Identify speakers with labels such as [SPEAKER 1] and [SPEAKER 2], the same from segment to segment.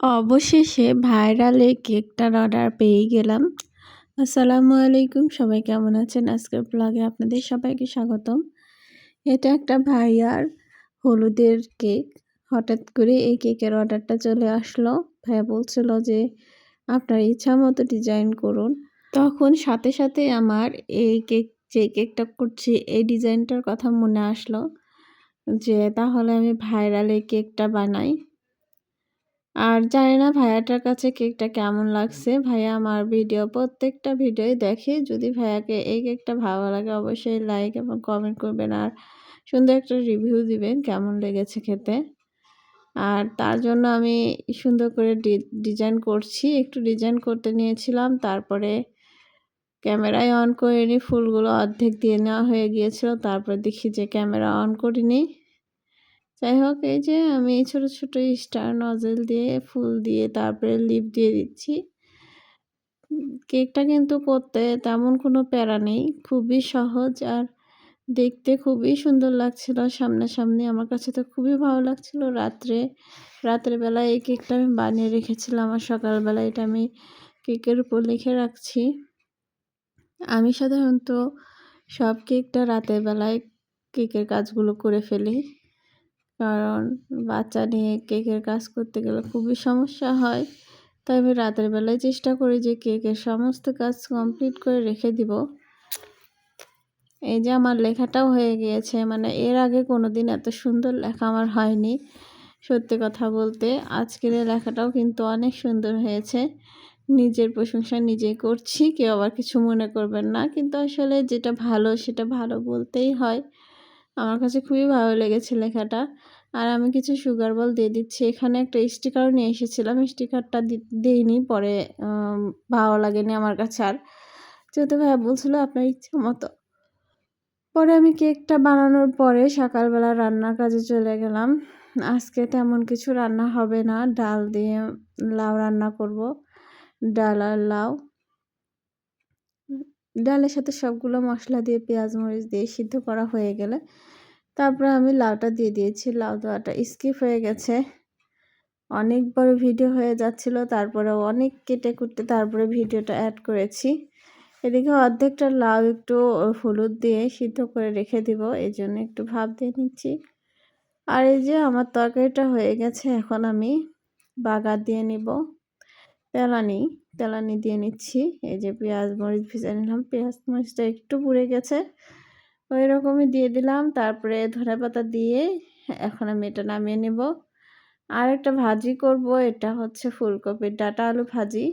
[SPEAKER 1] অবশেষে viral কেকটার order পেয়ে গেলাম। আসসালামু আলাইকুম, সবাই কেমন আছেন? আজকের ব্লগে আপনাদের সবাইকে স্বাগতম। এটা একটা ভাইয়ার হলুদের কেক। হঠাৎ করে এই কেকের অর্ডারটা চলে আসলো। ভাইয়া বলছিল যে, আপনার ইচ্ছা মতো ডিজাইন করুন। তখন সাথে সাথে আমার এই কেক, যে কেকটা করছি, এই ডিজাইনটার কথা মনে আসলো যে, তাহলে আমি ভাইরাল কেকটা বানাই। আর জানি না ভাইয়াটার কাছে কেকটা কেমন লাগছে। ভাইয়া আমার ভিডিও প্রত্যেকটা ভিডিওই দেখে। যদি ভাইয়াকে এই কেকটা ভালো লাগে, অবশ্যই লাইক এবং কমেন্ট করবেন আর সুন্দর একটা রিভিউ দিবেন, কেমন লেগেছে খেতে। আর তার জন্য আমি সুন্দর করে ডিজাইন করছি। একটু ডিজাইন করতে নিয়েছিলাম। তারপরে ক্যামেরায় অন করে নিই ফুলগুলো অর্ধেক দিয়ে নেওয়া হয়ে গিয়েছিল। তারপর দেখি যে ক্যামেরা অন করিনি। যাই হোক, এই যে আমি ছোট ছোট স্টার নজেল দিয়ে ফুল দিয়ে, তারপরে লিপ দিয়ে দিচ্ছি। কেকটা কিন্তু করতে তেমন কোনো প্যারা নেই, খুবই সহজ আর দেখতে খুবই সুন্দর লাগছিল সামনাসামনি। আমার কাছে তো খুবই ভালো লাগছিল। রাত্রে রাত্রে বেলায় এই কেকটা আমি বানিয়ে রেখেছিলাম আর সকালবেলা এটা আমি কেকের উপর লিখে রাখছি। আমি সাধারণত সব কেকটা রাতের বেলায় কেকের কাজগুলো করে ফেলি। কারণ বাচ্চা নিয়ে কেকের কাজ করতে গেলে খুবই সমস্যা হয়। তাই আমি রাতের বেলায় চেষ্টা করি যে কেকের সমস্ত কাজ কমপ্লিট করে রেখে দিব। এই যে আমার লেখাটাও হয়ে গিয়েছে মানে এর আগে কোনো দিন এত সুন্দর লেখা আমার হয়নি। সত্যি কথা বলতে, আজকের লেখাটাও কিন্তু অনেক সুন্দর হয়েছে। নিজের প্রশংসা নিজেই করছি, কেউ আবার কিছু মনে করবেন না। কিন্তু আসলে যেটা ভালো, সেটা ভালো বলতেই হয়। আমার কাছে খুবই ভালো লেগেছে লেখাটা। আর আমি কিছু সুগার বল দিয়ে দিচ্ছি। এখানে একটা স্টিকারও নিয়ে এসেছিলাম। স্টিকারটা দিইনি। পরে ভালো লাগেনি আমার কাছে আর। যেহেতু ভাইয়া বলছিল আপনার ইচ্ছে মতো। পরে আমি কেকটা বানানোর পরে সকালবেলা রান্নার কাজে চলে গেলাম। আজকে তেমন কিছু রান্না হবে না। ডাল দিয়ে লাউ রান্না করব। ডাল আর লাউ। ডালের সাথে সবগুলো মশলা দিয়ে পেঁয়াজ, মরিচ দিয়ে সিদ্ধ করা হয়ে গেলে তারপরে আমি লাউটা দিয়ে দিয়েছি। লাউ দেওয়াটা স্কিপ হয়ে গেছে। অনেক বড় ভিডিও হয়ে যাচ্ছিল, তারপরে অনেক কেটে কুটে তারপরে ভিডিওটা অ্যাড করেছি। এদিকে অর্ধেকটা লাউ একটু হলুদ দিয়ে সিদ্ধ করে রেখে দিব, এই জন্য একটু ভাব দিয়ে নিচ্ছি। আর এই যে আমার তরকারিটা হয়ে গেছে, এখন আমি বাগার দিয়ে নিব। তেলানি তেলানি দিয়ে নিচ্ছি। এই যে পেঁয়াজ মরিচ ভিজে নিলাম, পেঁয়াজ মরিচটা একটু পুড়ে গেছে। ওই রকমই দিয়ে দিলাম। তারপরে ধনে পাতা দিয়ে এখন আমি এটা নামিয়ে নেব। আর একটা ভাজি করব, এটা হচ্ছে ফুলকপির ডাটা আলু ভাজি।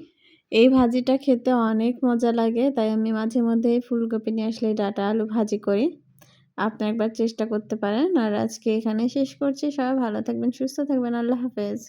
[SPEAKER 1] এই ভাজিটা খেতে অনেক মজা লাগে, তাই আমি মাঝে মধ্যে ফুলকপি নিয়ে আসলে ডাটা আলু ভাজি করি। আপনি একবার চেষ্টা করতে পারেন। আর আজকে এখানে শেষ করছি। সবাই ভালো থাকবেন, সুস্থ থাকবেন। আল্লাহ হাফেজ।